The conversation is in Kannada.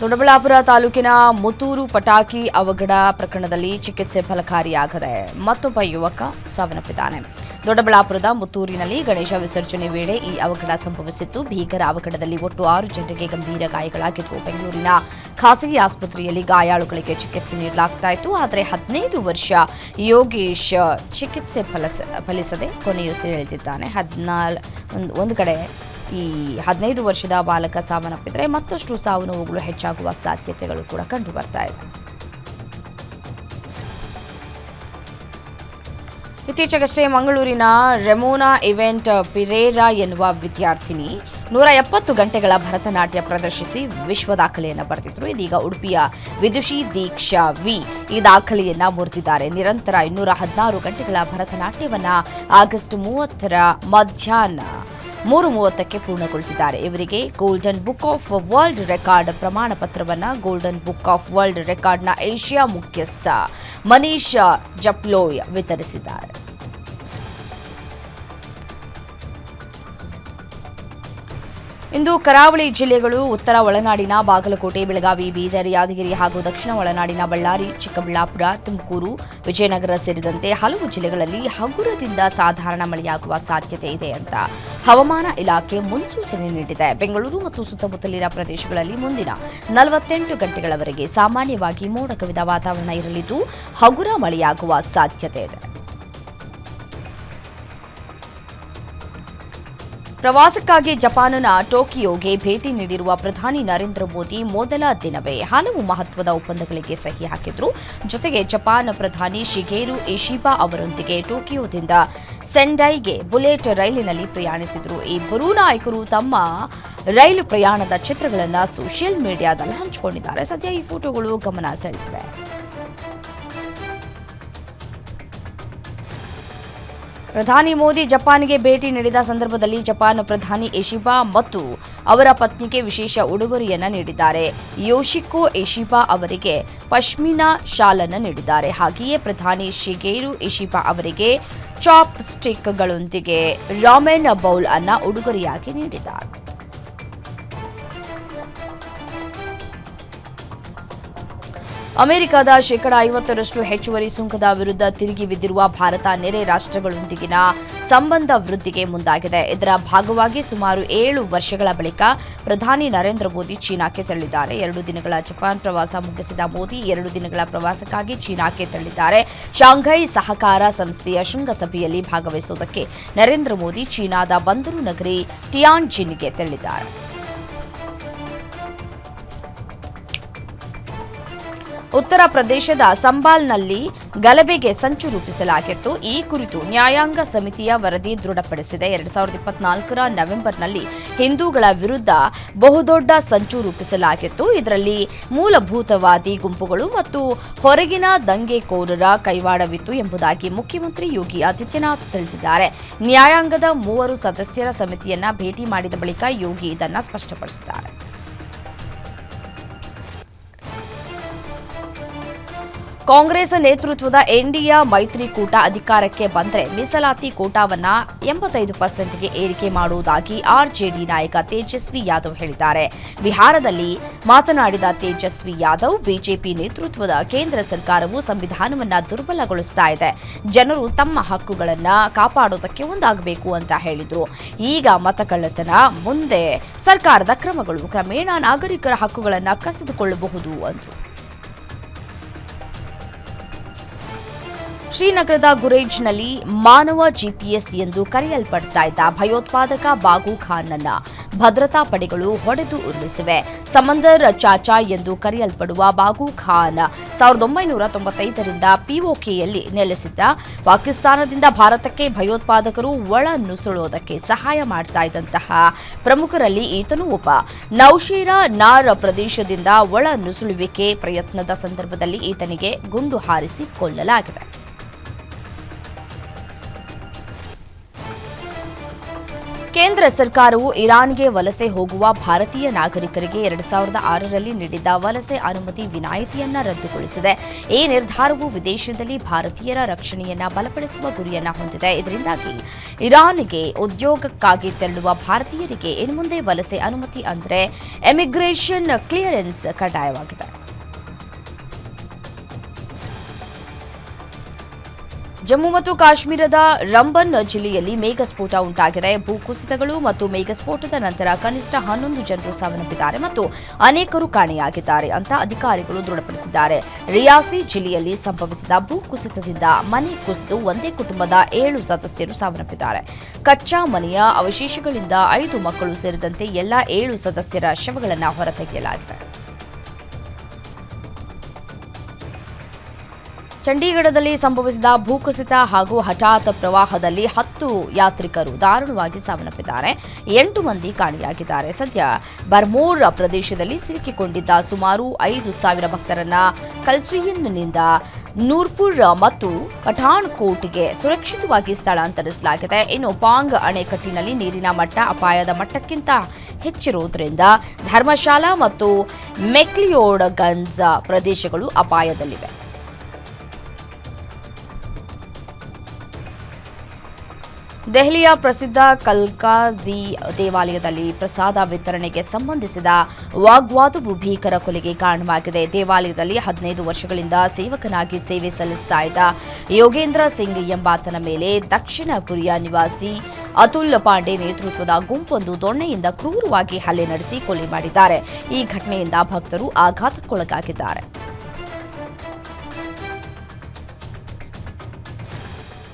ದೊಡ್ಡಬಳ್ಳಾಪುರ ತಾಲೂಕಿನ ಮುತ್ತೂರು ಪಟಾಕಿ ಅವಘಡ ಪ್ರಕರಣದಲ್ಲಿ ಚಿಕಿತ್ಸೆ ಫಲಕಾರಿಯಾಗದೆ ಮತ್ತೊಬ್ಬ ಯುವಕ ಸಾವನ್ನಪ್ಪಿದ್ದಾನೆ. ದೊಡ್ಡಬಳ್ಳಾಪುರದ ಮುತ್ತೂರಿನಲ್ಲಿ ಗಣೇಶ ವಿಸರ್ಜನೆ ವೇಳೆ ಈ ಅವಘಡ ಸಂಭವಿಸಿತ್ತು ಭೀಕರ ಅವಘಡದಲ್ಲಿ ಒಟ್ಟು ಆರು ಜನರಿಗೆ ಗಂಭೀರ ಗಾಯಗಳಾಗಿದ್ದು, ಬೆಂಗಳೂರಿನ ಖಾಸಗಿ ಆಸ್ಪತ್ರೆಯಲ್ಲಿ ಗಾಯಾಳುಗಳಿಗೆ ಚಿಕಿತ್ಸೆ ನೀಡಲಾಗ್ತಾ ಇತ್ತು. ಆದರೆ ಹದಿನೈದು ವರ್ಷ ಯೋಗೇಶ್ ಚಿಕಿತ್ಸೆ ಫಲಸ, ಫಲಿಸದೆ ಕೊನೆಯುಸಿರೆಳೆದಿದ್ದಾನೆ. ಹದಿನಾಲ್ ಒಂದು ಕಡೆ ಈ ಹದಿನೈದು ವರ್ಷದ ಬಾಲಕ ಸಾವನ್ನಪ್ಪಿದ್ರೆ ಮತ್ತಷ್ಟು ಸಾವು ನೋವುಗಳು ಹೆಚ್ಚಾಗುವ ಸಾಧ್ಯತೆಗಳು ಕೂಡ ಕಂಡು ಬರ್ತಾ ಇದೆ. ಇತ್ತೀಚೆಗಷ್ಟೇ ಮಂಗಳೂರಿನ ರೆಮೋನಾ ಇವೆಂಟ್ ಪಿರೇರಾ ಎನ್ನುವ ವಿದ್ಯಾರ್ಥಿನಿ ನೂರ ಎಪ್ಪತ್ತು ಗಂಟೆಗಳ ಭರತನಾಟ್ಯ ಪ್ರದರ್ಶಿಸಿ ವಿಶ್ವ ದಾಖಲೆಯನ್ನು ಬರೆದಿದ್ರು. ಇದೀಗ ಉಡುಪಿಯ ವಿದುಷಿ ದೀಕ್ಷಾ ವಿ ಈ ದಾಖಲೆಯನ್ನ ಮುರಿದಿದ್ದಾರೆ. ನಿರಂತರ ಇನ್ನೂರ ಹದಿನಾರು ಗಂಟೆಗಳ ಭರತನಾಟ್ಯವನ್ನ ಆಗಸ್ಟ್ ಮೂವತ್ತರ ಮಧ್ಯಾಹ್ನ ಮೂರು ಮೂವತ್ತಕ್ಕೆ ಪೂರ್ಣಗೊಳಿಸಿದ್ದಾರೆ. ಇವರಿಗೆ golden book of world record ಪ್ರಮಾಣ ಪತ್ರವನ್ನ ಗೋಲ್ಡನ್ ಬುಕ್ ಆಫ್ ವರ್ಲ್ಡ್ ರೆಕಾರ್ಡ್ನ ಏಷ್ಯಾ ಮುಖ್ಯಸ್ಥ ಮನೀಶ್ ಜಪ್ಲೋಯ್ ವಿತರಿಸಿದ್ದಾರೆ. ಇಂದು ಕರಾವಳಿ ಜಿಲ್ಲೆಗಳು ಉತ್ತರ ಒಳನಾಡಿನ ಬಾಗಲಕೋಟೆ, ಬೆಳಗಾವಿ, ಬೀದರ್, ಯಾದಗಿರಿ ಹಾಗೂ ದಕ್ಷಿಣ ಒಳನಾಡಿನ ಬಳ್ಳಾರಿ, ಚಿಕ್ಕಬಳ್ಳಾಪುರ, ತುಮಕೂರು, ವಿಜಯನಗರ ಸೇರಿದಂತೆ ಹಲವು ಜಿಲ್ಲೆಗಳಲ್ಲಿ ಹಗುರದಿಂದ ಸಾಧಾರಣ ಮಳೆಯಾಗುವ ಸಾಧ್ಯತೆ ಇದೆ ಅಂತ ಹವಾಮಾನ ಇಲಾಖೆ ಮುನ್ಸೂಚನೆ ನೀಡಿದೆ. ಬೆಂಗಳೂರು ಮತ್ತು ಸುತ್ತಮುತ್ತಲಿನ ಪ್ರದೇಶಗಳಲ್ಲಿ ಮುಂದಿನ ನಲವತ್ತೆಂಟು ಗಂಟೆಗಳವರೆಗೆ ಸಾಮಾನ್ಯವಾಗಿ ಮೋಡ ಕವಿದ ವಾತಾವರಣ ಇರಲಿದ್ದು ಹಗುರ ಮಳೆಯಾಗುವ ಸಾಧ್ಯತೆ ಇದೆ. ಪ್ರವಾಸಕ್ಕಾಗಿ ಜಪಾನ್ನ ಟೋಕಿಯೋಗೆ ಭೇಟಿ ನೀಡಿರುವ ಪ್ರಧಾನಿ ನರೇಂದ್ರ ಮೋದಿ ಮೊದಲ ದಿನವೇ ಹಲವು ಮಹತ್ವದ ಒಪ್ಪಂದಗಳಿಗೆ ಸಹಿ ಹಾಕಿದ್ರು. ಜೊತೆಗೆ ಜಪಾನ್ ಪ್ರಧಾನಿ ಶಿಗೇರು ಎಶಿಬಾ ಅವರೊಂದಿಗೆ ಟೋಕಿಯೋದಿಂದ ಸೆಂಡೈಗೆ ಬುಲೆಟ್ ರೈಲಿನಲ್ಲಿ ಪ್ರಯಾಣಿಸಿದ್ರು. ಇಬ್ಬರೂ ನಾಯಕರು ತಮ್ಮ ರೈಲು ಪ್ರಯಾಣದ ಚಿತ್ರಗಳನ್ನು ಸೋಷಿಯಲ್ ಮೀಡಿಯಾದಲ್ಲಿ ಹಂಚಿಕೊಂಡಿದ್ದಾರೆ. ಸದ್ಯ ಈ ಫೋಟೋಗಳು ಗಮನ ಸೆಳೆದಿವೆ. ಪ್ರಧಾನಿ ಮೋದಿ ಜಪಾನ್ಗೆ ಭೇಟಿ ನೀಡಿದ ಸಂದರ್ಭದಲ್ಲಿ ಜಪಾನ್ ಪ್ರಧಾನಿ ಎಶಿಬಾ ಮತ್ತು ಅವರ ಪತ್ನಿಗೆ ವಿಶೇಷ ಉಡುಗೊರೆಯನ್ನು ನೀಡಿದ್ದಾರೆ. ಯೋಶಿಕೋ ಎಶಿಬಾ ಅವರಿಗೆ ಪಶ್ಮಿನಾ ಶಾಲನ್ನು ನೀಡಿದ್ದಾರೆ. ಹಾಗೆಯೇ ಪ್ರಧಾನಿ ಶಿಗೇರು ಎಶಿಬಾ ಅವರಿಗೆ ಚಾಪ್ ಸ್ಟಿಕ್ಗಳೊಂದಿಗೆ ರಾಮೆನ್ ಬೌಲ್ ಅನ್ನ ಉಡುಗೊರೆಯಾಗಿ ನೀಡಿದ್ದಾರೆ. ಅಮೆರಿಕದ ಶೇಕಡ ಐವತ್ತರಷ್ಟು ಹೆಚ್ಚುವರಿ ಸುಂಕದ ವಿರುದ್ಧ ತಿರುಗಿ ಬಿದ್ದಿರುವ ಭಾರತ ನೆರೆ ರಾಷ್ಟ್ರಗಳೊಂದಿಗಿನ ಸಂಬಂಧ ವೃದ್ಧಿಗೆ ಮುಂದಾಗಿದೆ. ಇದರ ಭಾಗವಾಗಿ ಸುಮಾರು ಏಳು ವರ್ಷಗಳ ಬಳಿಕ ಪ್ರಧಾನಿ ನರೇಂದ್ರ ಮೋದಿ ಚೀನಾಕ್ಕೆ ತೆರಳಿದ್ದಾರೆ. ಎರಡು ದಿನಗಳ ಜಪಾನ್ ಪ್ರವಾಸ ಮುಗಿಸಿದ ಮೋದಿ ಎರಡು ದಿನಗಳ ಪ್ರವಾಸಕ್ಕಾಗಿ ಚೀನಾಕ್ಕೆ ತೆರಳಿದ್ದಾರೆ. ಶಾಂಘೈ ಸಹಕಾರ ಸಂಸ್ಥೆಯ ಶೃಂಗಸಭೆಯಲ್ಲಿ ಭಾಗವಹಿಸುವುದಕ್ಕೆ ನರೇಂದ್ರ ಮೋದಿ ಚೀನಾದ ಬಂದರು ನಗರಿ ಟಿಯಾನ್ಜಿನ್ಗೆ ತೆರಳಿದ್ದಾರೆ. ಉತ್ತರ ಪ್ರದೇಶದ ಸಂಬಾಲ್ನಲ್ಲಿ ಗಲಭೆಗೆ ಸಂಚು ರೂಪಿಸಲಾಗಿತ್ತು. ಈ ಕುರಿತು ನ್ಯಾಯಾಂಗ ಸಮಿತಿಯ ವರದಿ ದೃಢಪಡಿಸಿದೆ. ಎರಡ್ ಸಾವಿರದ ಇಪ್ಪತ್ನಾಲ್ಕರ ನವೆಂಬರ್ನಲ್ಲಿ ಹಿಂದೂಗಳ ವಿರುದ್ಧ ಬಹುದೊಡ್ಡ ಸಂಚು ರೂಪಿಸಲಾಗಿತ್ತು. ಇದರಲ್ಲಿ ಮೂಲಭೂತವಾದಿ ಗುಂಪುಗಳು ಮತ್ತು ಹೊರಗಿನ ದಂಗೆಕೋರರ ಕೈವಾಡವಿತ್ತು ಎಂಬುದಾಗಿ ಮುಖ್ಯಮಂತ್ರಿ ಯೋಗಿ ಆದಿತ್ಯನಾಥ್ ತಿಳಿಸಿದ್ದಾರೆ. ನ್ಯಾಯಾಂಗದ ಮೂವರು ಸದಸ್ಯರ ಸಮಿತಿಯನ್ನ ಭೇಟಿ ಮಾಡಿದ ಬಳಿಕ ಯೋಗಿ ಇದನ್ನು ಸ್ಪಷ್ಟಪಡಿಸಿದ್ದಾರೆ. ಕಾಂಗ್ರೆಸ್ ನೇತೃತ್ವದ ಎನ್ಡಿಎ ಮೈತ್ರಿಕೂಟ ಅಧಿಕಾರಕ್ಕೆ ಬಂದರೆ ಮೀಸಲಾತಿ ಕೋಟಾವನ್ನ ಎಂಬತ್ತೈದು ಪರ್ಸೆಂಟ್ಗೆ ಏರಿಕೆ ಮಾಡುವುದಾಗಿ ಆರ್ಜೆಡಿ ನಾಯಕ ತೇಜಸ್ವಿ ಯಾದವ್ ಹೇಳಿದ್ದಾರೆ. ಬಿಹಾರದಲ್ಲಿ ಮಾತನಾಡಿದ ತೇಜಸ್ವಿ ಯಾದವ್, ಬಿಜೆಪಿ ನೇತೃತ್ವದ ಕೇಂದ್ರ ಸರ್ಕಾರವು ಸಂವಿಧಾನವನ್ನ ದುರ್ಬಲಗೊಳಿಸ್ತಾ ಇದೆ. ಜನರು ತಮ್ಮ ಹಕ್ಕುಗಳನ್ನ ಕಾಪಾಡೋದಕ್ಕೆ ಒಂದಾಗಬೇಕು ಅಂತ ಹೇಳಿದರು. ಈಗ ಮತಕಳ್ಳತನ ಮುಂದೆ ಸರ್ಕಾರದ ಕ್ರಮಗಳು, ಕ್ರಮೇಣ ನಾಗರಿಕರ ಹಕ್ಕುಗಳನ್ನು ಕಸಿದುಕೊಳ್ಳಬಹುದು ಅಂದ್ರು. ಶ್ರೀನಗರದ ಗುರೇಜ್ನಲ್ಲಿ ಮಾನವ ಜಿಪಿಎಸ್ ಎಂದು ಕರೆಯಲ್ಪಡ್ತಾ ಇದ್ದ ಭಯೋತ್ಪಾದಕ ಬಾಗು ಖಾನ್ನನ್ನ ಭದ್ರತಾ ಪಡೆಗಳು ಹೊಡೆದು ಉರುಳಿಸಿವೆ. ಸಮಂದರ್ ಚಾಚಾ ಎಂದು ಕರೆಯಲ್ಪಡುವ ಬಾಗು ಖಾನ್ ಸಾವಿರದ ಒಂಬೈನೂರ ತೊಂಬತ್ತೈದರಿಂದ ಪಿಒಕೆಯಲ್ಲಿ ನೆಲೆಸಿದ್ದ. ಪಾಕಿಸ್ತಾನದಿಂದ ಭಾರತಕ್ಕೆ ಭಯೋತ್ಪಾದಕರು ಒಳ ನುಸುಳೋದಕ್ಕೆ ಸಹಾಯ ಮಾಡ್ತಾ ಇದ್ದಂತಹ ಪ್ರಮುಖರಲ್ಲಿ ಈತನೂ ಒಬ್ಬ. ನೌಶೀರಾ ನಾರ್ ಪ್ರದೇಶದಿಂದ ಒಳ ನುಸುಳುವಿಕೆ ಪ್ರಯತ್ನದ ಸಂದರ್ಭದಲ್ಲಿ ಈತನಿಗೆ ಗುಂಡು ಹಾರಿಸಿ ಕೊಲ್ಲಲಾಗಿದೆ. ಕೇಂದ್ರ ಸರ್ಕಾರವು ಇರಾನ್ಗೆ ವಲಸೆ ಹೋಗುವ ಭಾರತೀಯ ನಾಗರಿಕರಿಗೆ ಎರಡ್ ಸಾವಿರದ ಆರರಲ್ಲಿ ನೀಡಿದ್ದ ವಲಸೆ ಅನುಮತಿ ವಿನಾಯಿತಿಯನ್ನ ರದ್ದುಗೊಳಿಸಿದೆ. ಈ ನಿರ್ಧಾರವು ವಿದೇಶದಲ್ಲಿ ಭಾರತೀಯರ ರಕ್ಷಣೆಯನ್ನ ಬಲಪಡಿಸುವ ಗುರಿಯನ್ನ ಹೊಂದಿದೆ. ಇದರಿಂದಾಗಿ ಇರಾನ್ಗೆ ಉದ್ಯೋಗಕ್ಕಾಗಿ ತೆರಳುವ ಭಾರತೀಯರಿಗೆ ಇನ್ಮುಂದೆ ವಲಸೆ ಅನುಮತಿ ಅಂದರೆ ಎಮಿಗ್ರೇಷನ್ ಕ್ಲಿಯರೆನ್ಸ್ ಕಡ್ಡಾಯವಾಗಿದೆ. ಜಮ್ಮು ಮತ್ತು ಕಾಶ್ಮೀರದ ರಂಬನ್ ಜಿಲ್ಲೆಯಲ್ಲಿ ಮೇಘಸ್ಫೋಟ ಉಂಟಾಗಿದೆ. ಭೂಕುಸಿತಗಳು ಮತ್ತು ಮೇಘಸ್ಫೋಟದ ನಂತರ ಕನಿಷ್ಠ ಹನ್ನೊಂದು ಜನರು ಸಾವನ್ನಪ್ಪಿದ್ದಾರೆ ಮತ್ತು ಅನೇಕರು ಕಾಣೆಯಾಗಿದ್ದಾರೆ ಅಂತ ಅಧಿಕಾರಿಗಳು ದೃಢಪಡಿಸಿದ್ದಾರೆ. ರಿಯಾಸಿ ಜಿಲ್ಲೆಯಲ್ಲಿ ಸಂಭವಿಸಿದ ಭೂಕುಸಿತದಿಂದ ಮನೆ ಕುಸಿದು ಒಂದೇ ಕುಟುಂಬದ ಏಳು ಸದಸ್ಯರು ಸಾವನ್ನಪ್ಪಿದ್ದಾರೆ. ಕಚ್ಚಾ ಮನೆಯ ಅವಶೇಷಗಳಿಂದ ಐದು ಮಕ್ಕಳು ಸೇರಿದಂತೆ ಎಲ್ಲಾ ಏಳು ಸದಸ್ಯರ ಶವಗಳನ್ನು ಹೊರತೆಗೆಯಲಾಗಿದೆ. ಚಂಡೀಗಢದಲ್ಲಿ ಸಂಭವಿಸಿದ ಭೂಕುಸಿತ ಹಾಗೂ ಹಠಾತ್ ಪ್ರವಾಹದಲ್ಲಿ ಹತ್ತು ಯಾತ್ರಿಕರು ದಾರುಣವಾಗಿ ಸಾವನ್ನಪ್ಪಿದ್ದಾರೆ. ಎಂಟು ಮಂದಿ ಕಾಣೆಯಾಗಿದ್ದಾರೆ. ಸದ್ಯ ಬರ್ಮೋರ್ ಪ್ರದೇಶದಲ್ಲಿ ಸಿಲುಕಿಕೊಂಡಿದ್ದ ಸುಮಾರು ಐದು ಸಾವಿರ ಭಕ್ತರನ್ನ ಕಲ್ಸುಯಿನ್ನಿಂದ ನೂರ್ಪುರ್ ಮತ್ತು ಪಠಾಣ್ಕೋಟ್ಗೆ ಸುರಕ್ಷಿತವಾಗಿ ಸ್ಥಳಾಂತರಿಸಲಾಗಿದೆ. ಇನ್ನು ಪಾಂಗ್ ಅಣೆಕಟ್ಟಿನಲ್ಲಿ ನೀರಿನ ಮಟ್ಟ ಅಪಾಯದ ಮಟ್ಟಕ್ಕಿಂತ ಹೆಚ್ಚಿರುವುದರಿಂದ ಧರ್ಮಶಾಲಾ ಮತ್ತು ಮೆಕ್ಲಿಯೋಡ್ಗಂಜ್ ಪ್ರದೇಶಗಳು ಅಪಾಯದಲ್ಲಿವೆ. ದೆಹಲಿಯ ಪ್ರಸಿದ್ಧ ಕಲ್ಕಾಜಿ ದೇವಾಲಯದಲ್ಲಿ ಪ್ರಸಾದ ವಿತರಣೆಗೆ ಸಂಬಂಧಿಸಿದ ವಾಗ್ವಾದವು ಭೀಕರ ಕೊಲೆಗೆ ಕಾರಣವಾಗಿದೆ. ದೇವಾಲಯದಲ್ಲಿ ಹದಿನೈದು ವರ್ಷಗಳಿಂದ ಸೇವಕನಾಗಿ ಸೇವೆ ಸಲ್ಲಿಸ್ತಾ ಇದ್ದ ಯೋಗೇಂದ್ರ ಸಿಂಗ್ ಎಂಬಾತನ ಮೇಲೆ ದಕ್ಷಿಣ ಕೊರಿಯಾ ನಿವಾಸಿ ಅತುಲ್ ಪಾಂಡೆ ನೇತೃತ್ವದ ಗುಂಪೊಂದು ದೊಣ್ಣೆಯಿಂದ ಕ್ರೂರವಾಗಿ ಹಲ್ಲೆ ನಡೆಸಿ ಕೊಲೆ ಮಾಡಿದ್ದಾರೆ. ಈ ಘಟನೆಯಿಂದ ಭಕ್ತರು ಆಘಾತಕ್ಕೊಳಗಾಗಿದ್ದಾರೆ.